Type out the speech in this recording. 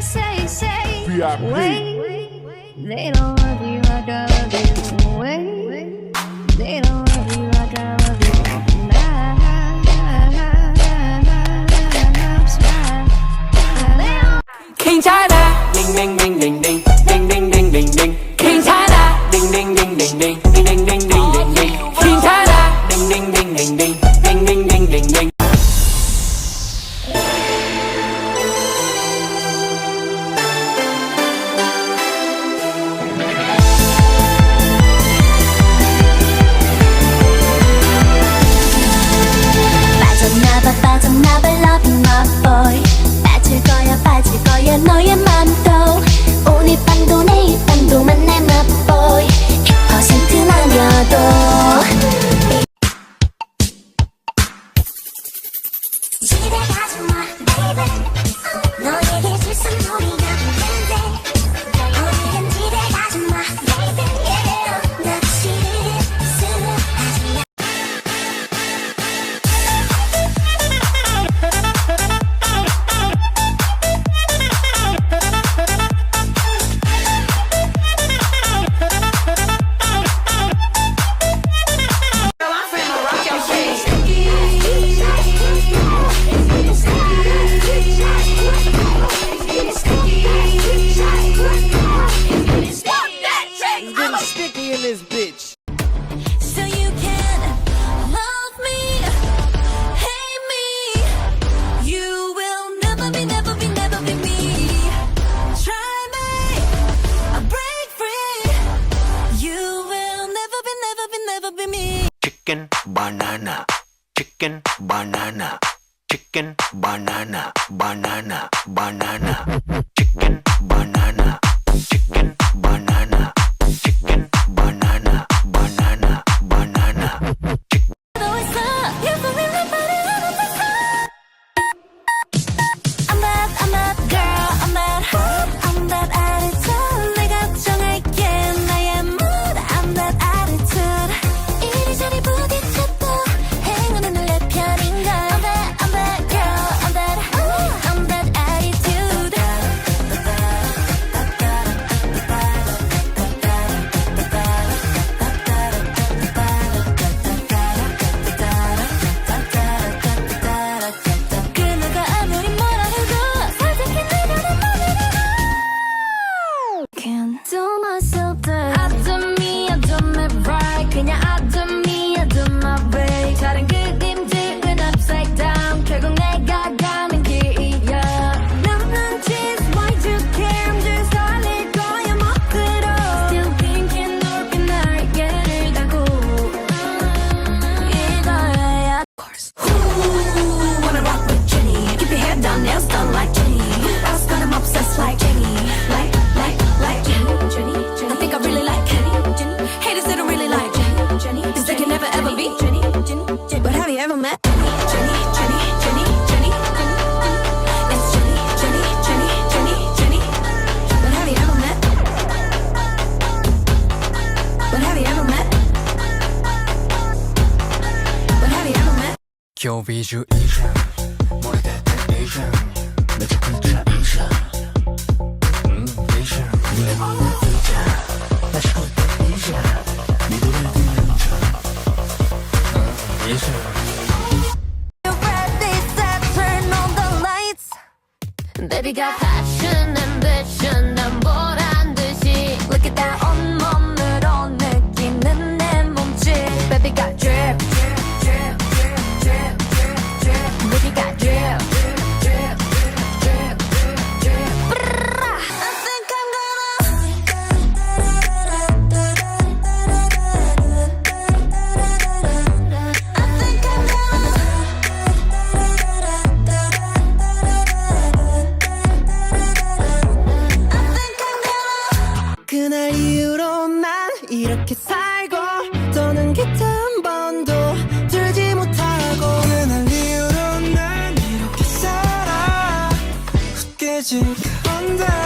say, say, say, VIP. wait. They don't love you like I love you. Wait, they don't love you like I love you. King Tide. love it. Getting sticky in this bitch. So you can love me, hate me. You will never be, never be, never be me. Try me, break free. You will never be, never be, never be me. Chicken, banana, chicken, banana. Chicken, banana, banana, banana. Chicken, banana, chicken. Yo widziu iszę, może te iszę, lecz kultura iszę, iszę, nie ma wyjścia, na szkodę iszę, nie do wyjścia, iszę. Baby got passion, ambition 이후로 난 이렇게 살고 저는 기타 한 번도 들지 못하고 어느 날 이후로 난 이렇게 살아. 웃겨진 건데?